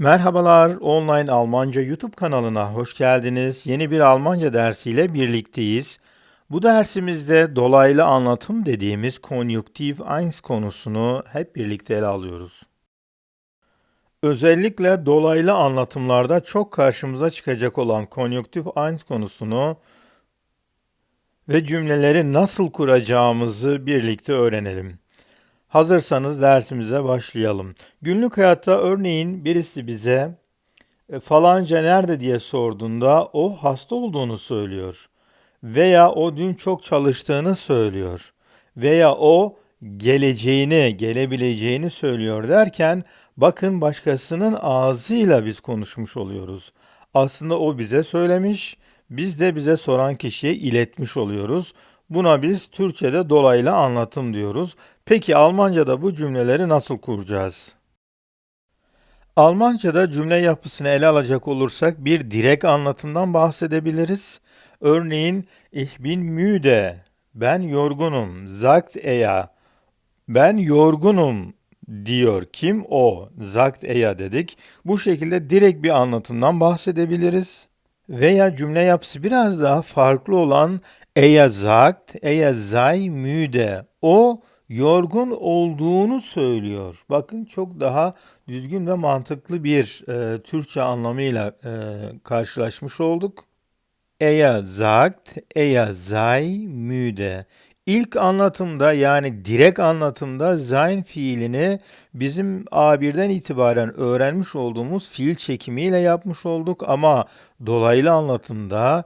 Merhabalar, Online Almanca YouTube kanalına hoş geldiniz. Yeni bir Almanca dersiyle birlikteyiz. Bu dersimizde dolaylı anlatım dediğimiz konjüktif 1 konusunu hep birlikte ele alıyoruz. Özellikle dolaylı anlatımlarda çok karşımıza çıkacak olan konjüktif 1 konusunu ve cümleleri nasıl kuracağımızı birlikte öğrenelim. Hazırsanız dersimize başlayalım. Günlük hayatta örneğin birisi bize "E, falanca nerede diye sorduğunda o hasta olduğunu söylüyor. Veya o dün çok çalıştığını söylüyor. Veya o geleceğini, gelebileceğini söylüyor derken bakın başkasının ağzıyla biz konuşmuş oluyoruz. Aslında o bize söylemiş, biz de bize soran kişiye iletmiş oluyoruz. Buna biz Türkçe'de dolaylı anlatım diyoruz. Peki Almanca'da bu cümleleri nasıl kuracağız? Almanca'da cümle yapısını ele alacak olursak bir direkt anlatımdan bahsedebiliriz. Örneğin ich bin müde, ben yorgunum, sagt er. Ben yorgunum diyor. Kim o? Sagt er dedik. Bu şekilde direkt bir anlatımdan bahsedebiliriz. Veya cümle yapısı biraz daha farklı olan er sagt, er sei müde. O yorgun olduğunu söylüyor. Bakın çok daha düzgün ve mantıklı bir e, Türkçe anlamıyla e, karşılaşmış olduk. Er sagt, er sei müde. İlk anlatımda yani direkt anlatımda sein fiilini bizim A1'den itibaren öğrenmiş olduğumuz fiil çekimiyle yapmış olduk ama dolaylı anlatımda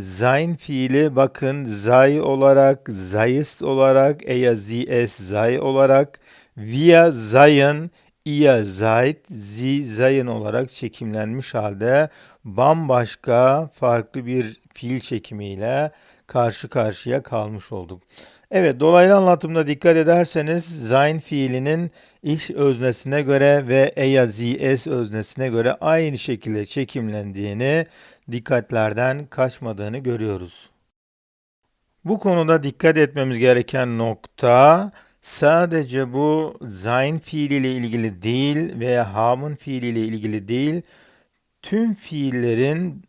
sein fiili bakın sei olarak, seist olarak, er sie es sei olarak, wir seien, ihr seid, sie seien olarak çekimlenmiş halde bambaşka farklı bir fiil çekimiyle karşı karşıya kalmış olduk. Evet, dolaylı anlatımda dikkat ederseniz sein fiilinin iş öznesine göre ve eya es öznesine göre aynı şekilde çekimlendiğini, dikkatlerden kaçmadığını görüyoruz. Bu konuda dikkat etmemiz gereken nokta sadece bu sein fiiliyle ilgili değil veya have'ın fiiliyle ilgili değil, tüm fiillerin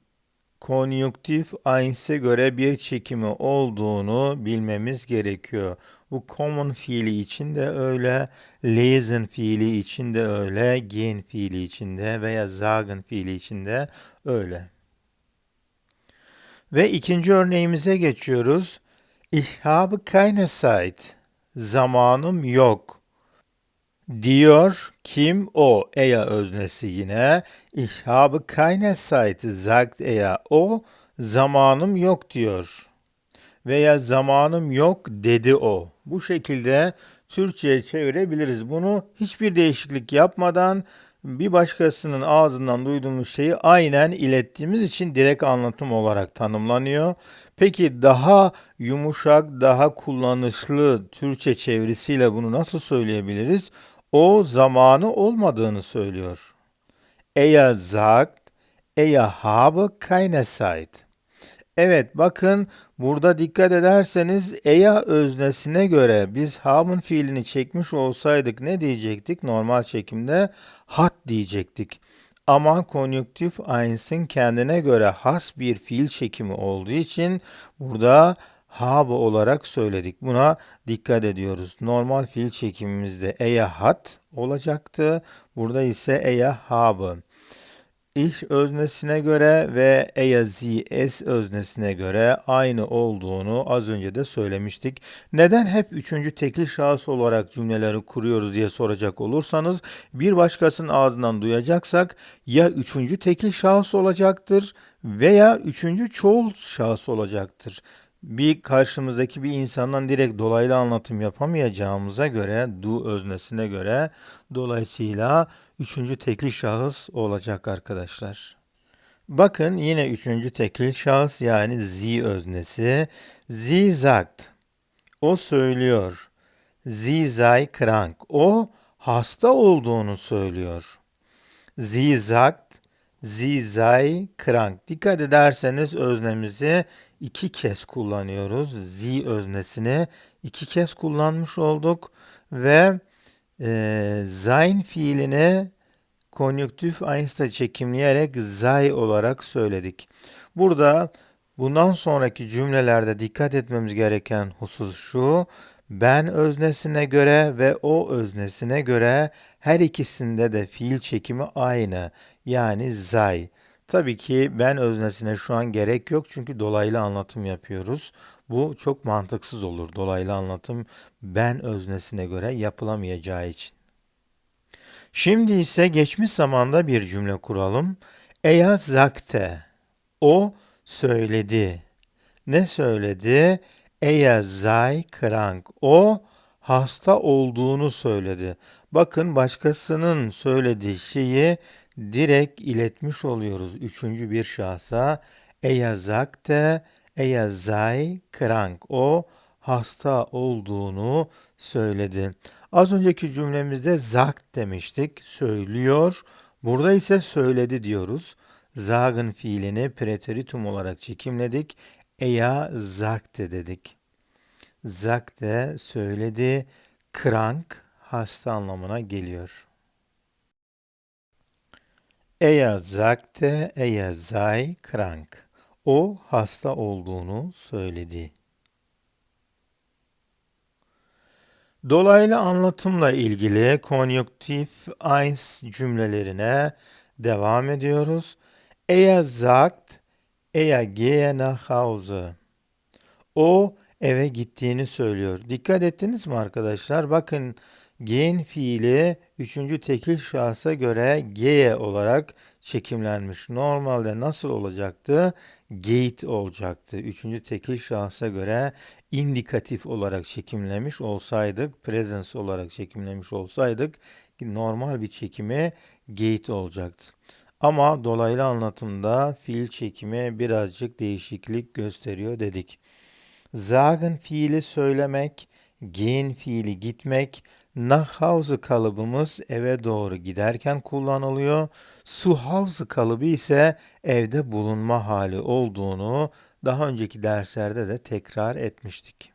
konjüktif eins'e göre bir çekimi olduğunu bilmemiz gerekiyor. Bu common fiili için de öyle, lesen fiili için de öyle, gehen fiili için de veya sagen fiili için de öyle. Ve ikinci örneğimize geçiyoruz. Ich habe keine Zeit. Zamanım yok. Diyor kim o? Eya öznesi yine. Ich habe keine Zeit sagt er. O zamanım yok diyor. Veya zamanım yok dedi o. Bu şekilde Türkçe'ye çevirebiliriz. Bunu hiçbir değişiklik yapmadan bir başkasının ağzından duyduğumuz şeyi aynen ilettiğimiz için direkt anlatım olarak tanımlanıyor. Peki daha yumuşak, daha kullanışlı Türkçe çevirisiyle bunu nasıl söyleyebiliriz? O zamanı olmadığını söylüyor. Er sagt, er habe keine Zeit. Evet bakın burada dikkat ederseniz eya öznesine göre biz haben fiilini çekmiş olsaydık ne diyecektik? Normal çekimde hat diyecektik. Ama konjüktif eins'in kendine göre has bir fiil çekimi olduğu için burada habe olarak söyledik. Buna dikkat ediyoruz. Normal fiil çekimimizde eya hat olacaktı. Burada ise eya habe. Ich öznesine göre ve eya sie es öznesine göre aynı olduğunu az önce de söylemiştik. Neden hep üçüncü tekil şahıs olarak cümleleri kuruyoruz diye soracak olursanız bir başkasının ağzından duyacaksak ya üçüncü tekil şahıs olacaktır veya üçüncü çoğul şahıs olacaktır bir karşımızdaki bir insandan direkt dolaylı anlatım yapamayacağımıza göre du öznesine göre dolayısıyla üçüncü tekil şahıs olacak arkadaşlar. Bakın yine üçüncü tekil şahıs yani zi öznesi. Sie sagt. O söylüyor. Sie sei krank. O hasta olduğunu söylüyor. Sie sagt Sie sei krank. Dikkat ederseniz öznemizi iki kez kullanıyoruz. Sie öznesini iki kez kullanmış olduk ve e, sein fiilini konjüktif eins'te çekimleyerek sei olarak söyledik. Burada bundan sonraki cümlelerde dikkat etmemiz gereken husus şu. Ben öznesine göre ve o öznesine göre her ikisinde de fiil çekimi aynı. Yani sei. Tabii ki ben öznesine şu an gerek yok çünkü dolaylı anlatım yapıyoruz. Bu çok mantıksız olur. Dolaylı anlatım ben öznesine göre yapılamayacağı için. Şimdi ise geçmiş zamanda bir cümle kuralım. Er sagte. O söyledi. Ne söyledi? Er sei krank. O hasta olduğunu söyledi. Bakın başkasının söylediği şeyi direkt iletmiş oluyoruz üçüncü bir şahsa. Er sagte, er sei krank. O hasta olduğunu söyledi. Az önceki cümlemizde sagt demiştik, söylüyor. Burada ise söyledi diyoruz. Sagen fiilini preteritum olarak çekimledik. Er sagte dedik. Sagte söyledi. Krank hasta anlamına geliyor. Er sagte, er sei krank. O hasta olduğunu söyledi. Dolaylı anlatımla ilgili konjüktif eins cümlelerine devam ediyoruz. Er sagt, er gehe nach Hause. O eve gittiğini söylüyor. Dikkat ettiniz mi arkadaşlar? Bakın gehen fiili üçüncü tekil şahsa göre gehe olarak çekimlenmiş. Normalde nasıl olacaktı? Gate olacaktı. Üçüncü tekil şahsa göre indikatif olarak çekimlemiş olsaydık, presence olarak çekimlemiş olsaydık normal bir çekimi gate olacaktı. Ama dolaylı anlatımda fiil çekimi birazcık değişiklik gösteriyor dedik. Sagen fiili söylemek, gehen fiili gitmek, nach kalıbımız eve doğru giderken kullanılıyor. Zu Hause kalıbı ise evde bulunma hali olduğunu daha önceki derslerde de tekrar etmiştik.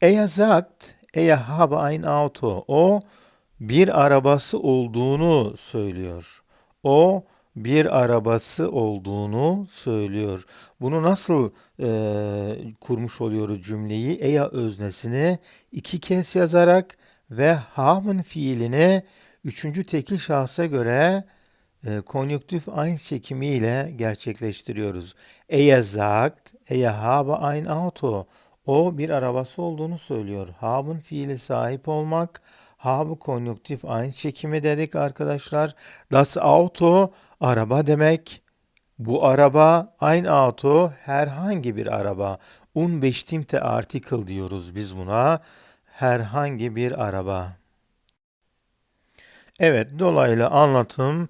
Er sagt, er habe ein Auto. O bir arabası olduğunu söylüyor. O bir arabası olduğunu söylüyor. Bunu nasıl e, kurmuş oluyoruz cümleyi? Eya öznesini iki kez yazarak ve haben fiilini üçüncü tekil şahsa göre e, konjüktif eins çekimiyle gerçekleştiriyoruz. Er sagt, er habe ein Auto. O bir arabası olduğunu söylüyor. Haben fiili sahip olmak. Habe konjüktif eins çekimi dedik arkadaşlar. Das Auto araba demek. Bu araba ein Auto herhangi bir araba. Unbestimmte Artikel diyoruz biz buna. Herhangi bir araba. Evet, dolaylı anlatım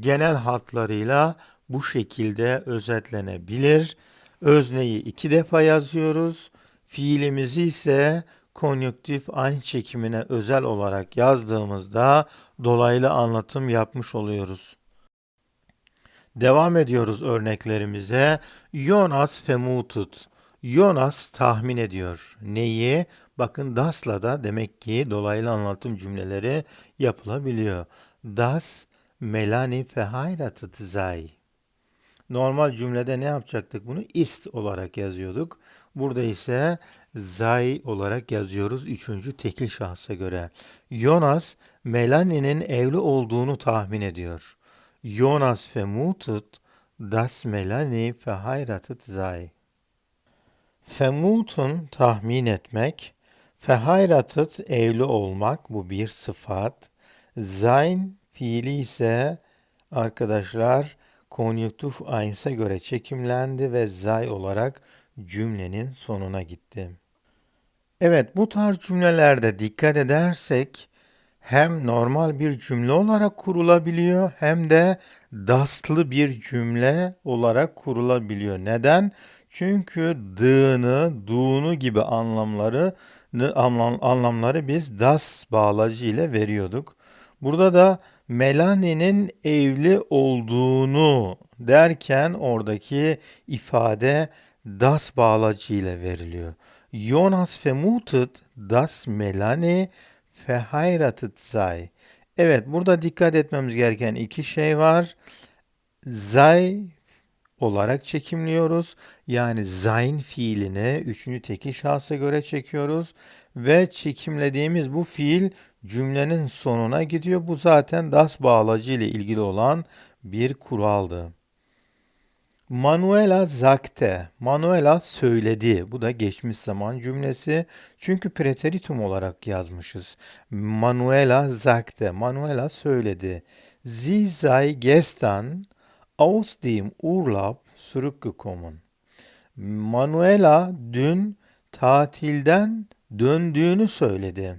genel hatlarıyla bu şekilde özetlenebilir. Özneyi iki defa yazıyoruz. Fiilimizi ise konjüktif aynı çekimine özel olarak yazdığımızda dolaylı anlatım yapmış oluyoruz. Devam ediyoruz örneklerimize. Jonas vermutet. Jonas tahmin ediyor. Neyi? Bakın das'la da demek ki dolaylı anlatım cümleleri yapılabiliyor. Das Melanie verheiratet sei. Normal cümlede ne yapacaktık bunu? Ist olarak yazıyorduk. Burada ise sei olarak yazıyoruz üçüncü tekil şahsa göre. Jonas, Melanie'nin evli olduğunu tahmin ediyor. Jonas vermutet, dass Melanie verheiratet sei. Vermuten tahmin etmek, verheiratet evli olmak bu bir sıfat. Sein fiili ise arkadaşlar konjüktif eins'e göre çekimlendi ve sei olarak cümlenin sonuna gitti. Evet bu tarz cümlelerde dikkat edersek hem normal bir cümle olarak kurulabiliyor hem de daslı bir cümle olarak kurulabiliyor. Neden? Çünkü dığını, duğunu gibi anlamları anlamları biz das bağlacı ile veriyorduk. Burada da Melanie'nin evli olduğunu derken oradaki ifade das bağlacı ile veriliyor. Jonas vermutet, dass Melanie verheiratet sei. Evet, burada dikkat etmemiz gereken iki şey var. Sei olarak çekimliyoruz. Yani sein fiilini üçüncü tekil şahsa göre çekiyoruz ve çekimlediğimiz bu fiil cümlenin sonuna gidiyor. Bu zaten das bağlacı ile ilgili olan bir kuraldı. Manuela sagte. Manuela söyledi. Bu da geçmiş zaman cümlesi. Çünkü preteritum olarak yazmışız. Manuela sagte. Manuela söyledi. Sie sei gestern aus dem Urlaub zurückgekommen. Manuela dün tatilden döndüğünü söyledi.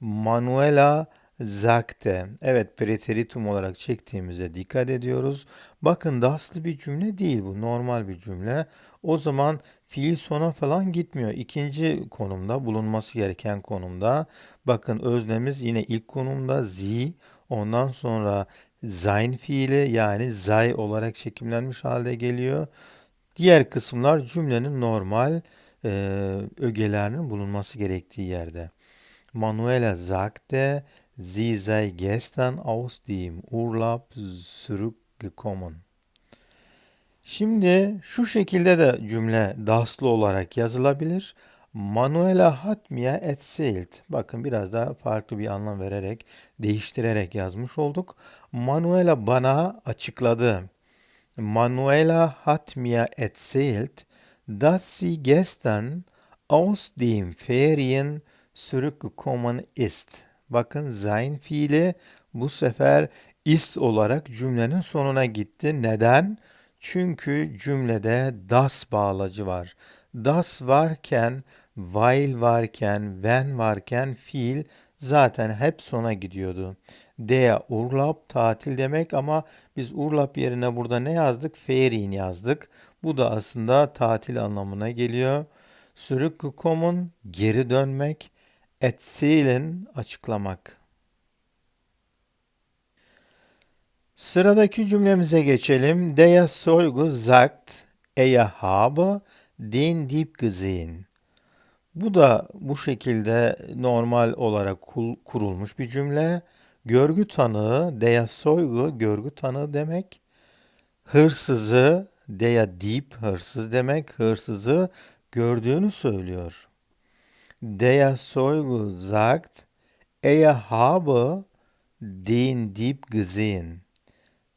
Manuela sagte. Evet, preteritum olarak çektiğimize dikkat ediyoruz. Bakın daslı bir cümle değil bu, normal bir cümle. O zaman fiil sona falan gitmiyor. İkinci konumda, bulunması gereken konumda. Bakın öznemiz yine ilk konumda sie, ondan sonra sein fiili yani sei olarak çekimlenmiş halde geliyor. Diğer kısımlar cümlenin normal e, ögelerinin bulunması gerektiği yerde. Manuela sagte, sie sei gestern aus dem Urlaub zurückgekommen. Şimdi şu şekilde de cümle daslı olarak yazılabilir. Manuela hat mir erzählt. Bakın biraz daha farklı bir anlam vererek, değiştirerek yazmış olduk. Manuela bana açıkladı. Manuela hat mir erzählt, dass sie gestern aus dem Ferien zurückgekommen ist. Bakın sein fiili bu sefer ist olarak cümlenin sonuna gitti. Neden? Çünkü cümlede das bağlacı var. Das varken, while varken, when varken fiil zaten hep sona gidiyordu. Der Urlaub tatil demek ama biz Urlaub yerine burada ne yazdık? Ferien yazdık. Bu da aslında tatil anlamına geliyor. Zurückgekommen geri dönmek. Erzählen açıklamak. Sıradaki cümlemize geçelim. Der Zeuge sagt, er habe den Dieb gesehen. Bu da bu şekilde normal olarak kurulmuş bir cümle. Görgü tanığı, der Zeuge görgü tanığı demek. Hırsızı, der Dieb hırsız demek. Hırsızı gördüğünü söylüyor. Der Zeuge sagt, er habe den Dieb gesehen.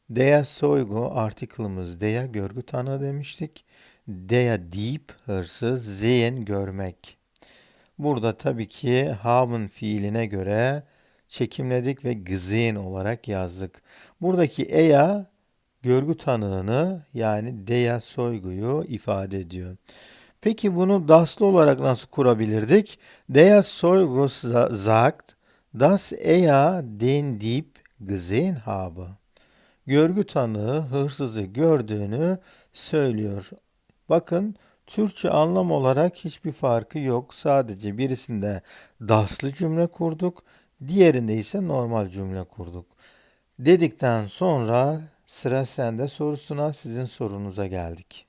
Der Zeuge artiklımız der görgü tanığı demiştik. Der Dieb hırsız, sehen görmek. Burada tabii ki haben fiiline göre çekimledik ve gesehen olarak yazdık. Buradaki eya görgü tanığını yani der soyguyu ifade ediyor. Peki bunu daslı olarak nasıl kurabilirdik? Der Zeuge sagt, dass er den Dieb gesehen habe. Görgü tanığı hırsızı gördüğünü söylüyor. Bakın Türkçe anlam olarak hiçbir farkı yok. Sadece birisinde daslı cümle kurduk, diğerinde ise normal cümle kurduk. Dedikten sonra sıra sende sorusuna sizin sorunuza geldik.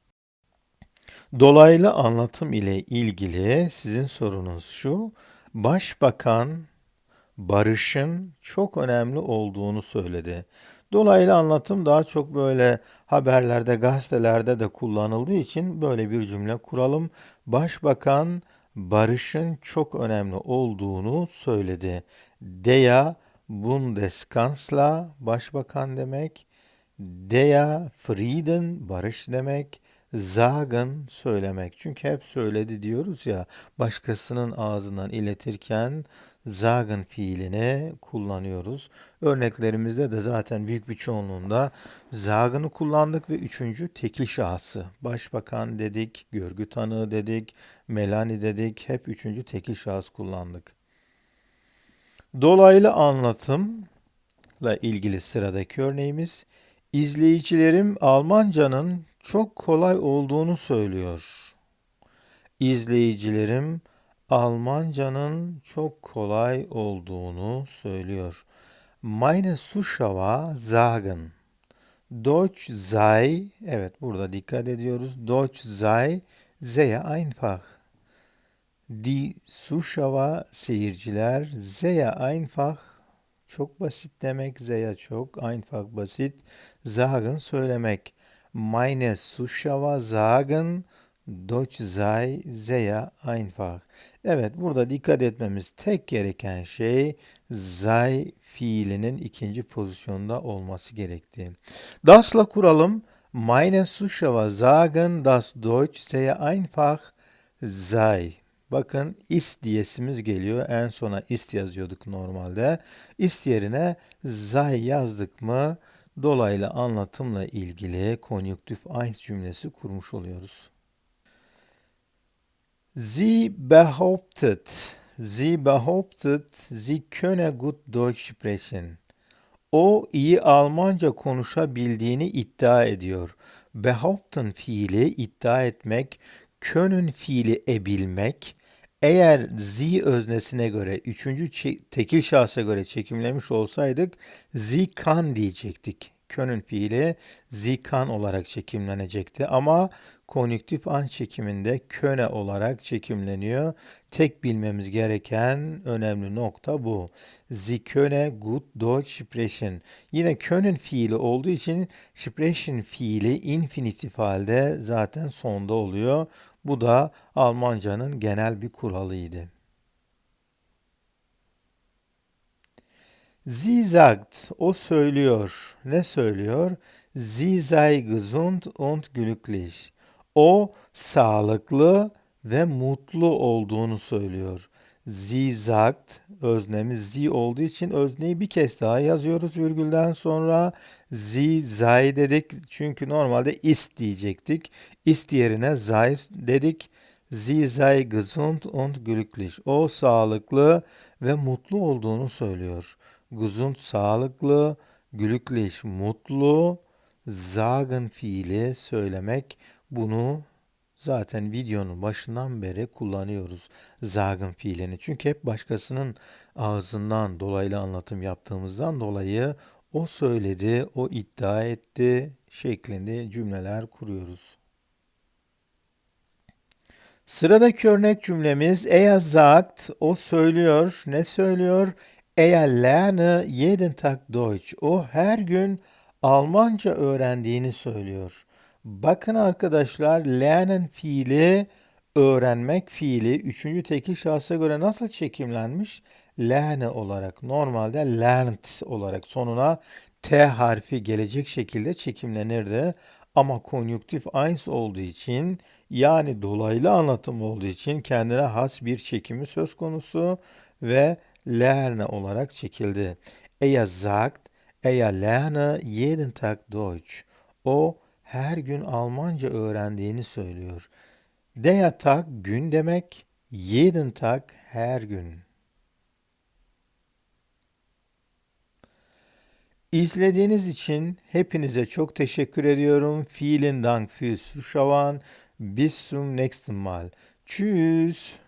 Dolaylı anlatım ile ilgili sizin sorunuz şu. Başbakan barışın çok önemli olduğunu söyledi. Dolaylı anlatım daha çok böyle haberlerde, gazetelerde de kullanıldığı için böyle bir cümle kuralım. Başbakan barışın çok önemli olduğunu söyledi. Der Bundeskanzler başbakan demek. Der Frieden barış demek. Sagen söylemek. Çünkü hep söyledi diyoruz ya başkasının ağzından iletirken sagen fiilini kullanıyoruz. Örneklerimizde de zaten büyük bir çoğunluğunda sagen'ı kullandık ve üçüncü tekil şahsı. Başbakan dedik, görgü tanığı dedik, Melani dedik. Hep üçüncü tekil şahıs kullandık. Dolaylı anlatımla ilgili sıradaki örneğimiz İzleyicilerim Almanca'nın çok kolay olduğunu söylüyor. İzleyicilerim Almanca'nın çok kolay olduğunu söylüyor. Meine Zuschauer sagen Deutsch sei, evet burada dikkat ediyoruz. Deutsch sei sehr einfach. Die Zuschauer seyirciler sehr einfach çok basit demek sehr çok einfach basit sagen söylemek meine Zuschauer sagen Deutsch sei sehr einfach. Evet burada dikkat etmemiz tek gereken şey sei fiilinin ikinci pozisyonda olması gerektiği. Das'la kuralım. Meine Zuschauer sagen, dass Deutsch sehr einfach sei. Bakın ist diyesimiz geliyor. En sona ist yazıyorduk normalde. Ist yerine sei yazdık mı dolaylı anlatımla ilgili konjüktif eins cümlesi kurmuş oluyoruz. Sie behauptet, sie behauptet, sie könne gut Deutsch sprechen. O iyi Almanca konuşabildiğini iddia ediyor. Behaupten fiili iddia etmek, können fiili ebilmek. Eğer sie öznesine göre, üçüncü tekil şahsa göre çekimlemiş olsaydık sie kann diyecektik. Können fiili sie kann olarak çekimlenecekti ama konjüktif an çekiminde köne olarak çekimleniyor. Tek bilmemiz gereken önemli nokta bu. Sie könne gut Deutsch sprechen. Yine können fiili olduğu için sprechen fiili infinitif halde zaten sonda oluyor. Bu da Almancanın genel bir kuralıydı. Sie sagt, o söylüyor. Ne söylüyor? Sie sei gesund und glücklich. O sağlıklı ve mutlu olduğunu söylüyor. Sie sagt, öznemiz sie olduğu için özneyi bir kez daha yazıyoruz virgülden sonra. Sie sei dedik çünkü normalde ist diyecektik. Ist yerine sei dedik. Sie sei gesund und glücklich. O sağlıklı ve mutlu olduğunu söylüyor. Gesund sağlıklı, glücklich mutlu, sagen fiili söylemek bunu zaten videonun başından beri kullanıyoruz sagen fiilini. Çünkü hep başkasının ağzından dolaylı anlatım yaptığımızdan dolayı o söyledi, o iddia etti şeklinde cümleler kuruyoruz. Sıradaki örnek cümlemiz er sagt, o söylüyor. Ne söylüyor? Er lerne jeden Tag Deutsch. O her gün Almanca öğrendiğini söylüyor. Bakın arkadaşlar, lernen fiili öğrenmek fiili üçüncü tekil şahsa göre nasıl çekimlenmiş? Lerne olarak, normalde lernt olarak sonuna T harfi gelecek şekilde çekimlenirdi. Ama konjüktif eins olduğu için yani dolaylı anlatım olduğu için kendine has bir çekimi söz konusu ve lerne olarak çekildi. Er sagt, er lerne jeden Tag Deutsch. O her gün Almanca öğrendiğini söylüyor. Der Tag gün demek, jeden Tag her gün. İzlediğiniz için hepinize çok teşekkür ediyorum. Vielen Dank fürs Zuschauen. Bis zum nächsten Mal. Tschüss.